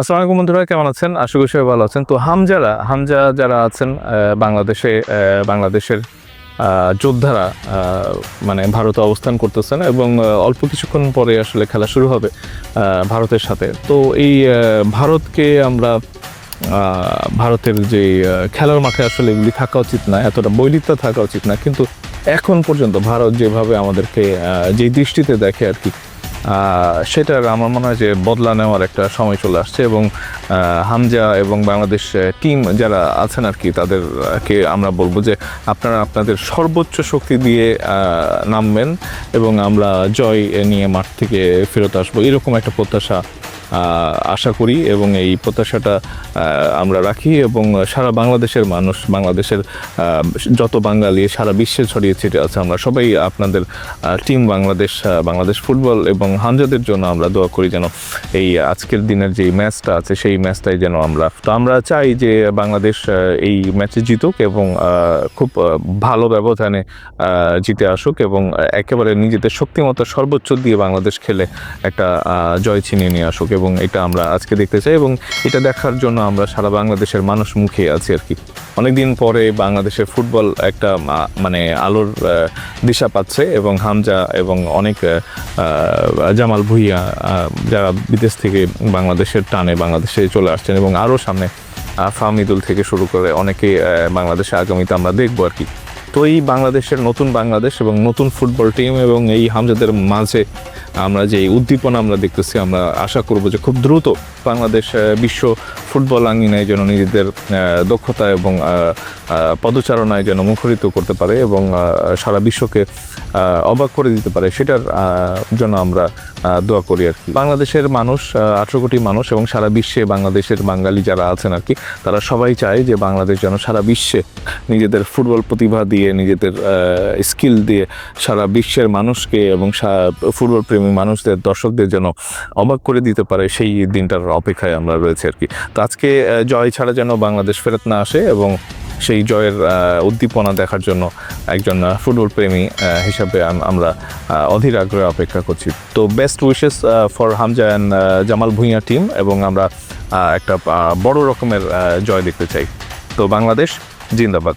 আসসালামু আলাইকুম বন্ধুরা কেমন আছেন? আশা করি সবাই ভালো আছেন। তো হামজারা হামজা যারা আছেন বাংলাদেশে বাংলাদেশের যোদ্ধারা মানে ভারতে অবস্থান করতেছেন এবং অল্প কিছুক্ষণ পরে আসলে খেলা শুরু হবে ভারতের সাথে। তো এই ভারতকে আমরা ভারতের যে খেলার মাঠে আসলে এগুলি থাকা উচিত না এতটা বৈরিতা থাকা উচিত না। কিন্তু এখন পর্যন্ত ভারত যেভাবে আমাদেরকে আহ, যে দৃষ্টিতে দেখে আর কি সেটার আমার মনে হয় যে বদলা নেওয়ার একটা সময় চলে আসছে এবং হামজা এবং বাংলাদেশ টিম যারা আছেন আর কি, তাদেরকে আমরা বলব যে আপনারা আপনাদের সর্বোচ্চ শক্তি দিয়ে নামবেন এবং আমরা জয় নিয়ে মাঠ থেকে ফেরত আসব। এরকম একটা প্রত্যাশা আশা করি এবং এই প্রত্যাশাটা আমরা রাখি এবং সারা বাংলাদেশের মানুষ, বাংলাদেশের যত বাঙালি, সারা বিশ্বে ছড়িয়ে ছিটে আছে, আমরা সবাই আপনাদের টিম বাংলাদেশ বাংলাদেশ ফুটবল এবং হানজাদের জন্য আমরা দোয়া করি যেন এই আজকের দিনের যে ম্যাচটা আছে, সেই ম্যাচটাই যেন আমরা, তো আমরা চাই যে বাংলাদেশ এই ম্যাচে জিতুক এবং খুব ভালো ব্যবধানে জিতে আসুক এবং একেবারে নিজেদের শক্তিমতো সর্বোচ্চ দিয়ে বাংলাদেশ খেলে একটা জয় ছিনিয়ে নিয়ে আসুক এবং এটা আমরা আজকে দেখতে চাই এবং এটা দেখার জন্য আমরা সারা বাংলাদেশের মানুষ মুখে আছি আর কি। অনেকদিন পরে বাংলাদেশের ফুটবল একটা মানে আলোর দিশা পাচ্ছে এবং হামজা এবং অনেক জামাল ভুইয়া যারা বিদেশ থেকে বাংলাদেশের টানে বাংলাদেশে চলে আসছেন এবং আরও সামনে ফাহমিদুল থেকে শুরু করে অনেকেই আহ, বাংলাদেশে আগামীতে আমরা দেখব আর কি। তো এই বাংলাদেশের নতুন বাংলাদেশ এবং নতুন ফুটবল টিম এবং এই হামজাদের মাঝে আমরা যে উদ্দীপনা আমরা দেখতেছি আমরা আশা করব যে খুব দ্রুত বাংলাদেশ বিশ্ব ফুটবল আঙ্গিনায় যেন নিজেদের দক্ষতা এবং পদচারণায় যেন মুখরিত করতে পারে এবং সারা বিশ্বকে অবাক করে দিতে পারে, সেটার জন্য আমরা দোয়া করি আর কি। বাংলাদেশের মানুষ আঠেরো কোটি মানুষ এবং সারা বিশ্বে বাংলাদেশের বাঙালি যারা আছেন আর কি, তারা সবাই চায় যে বাংলাদেশ যেন সারা বিশ্বে নিজেদের ফুটবল প্রতিভা দিয়ে, নিজেদের স্কিল দিয়ে সারা বিশ্বের মানুষকে এবং ফুটবল প্রেমী মানুষদের, দর্শকদের যেন অবাক করে দিতে পারে, সেই দিনটার অপেক্ষায় আমরা রয়েছে আর কি। তো আজকে জয় ছাড়া যেন বাংলাদেশ ফেরত না আসে এবং সেই জয়ের উদ্দীপনা দেখার জন্য একজন ফুটবল প্রেমী হিসাবে আমরা অধীর আগ্রহে অপেক্ষা করছি। তো best wishes for Hamza and Jamal Bhuiyan team এবং আমরা একটা বড় রকমের জয় দেখতে চাই। তো বাংলাদেশ জিন্দাবাদ।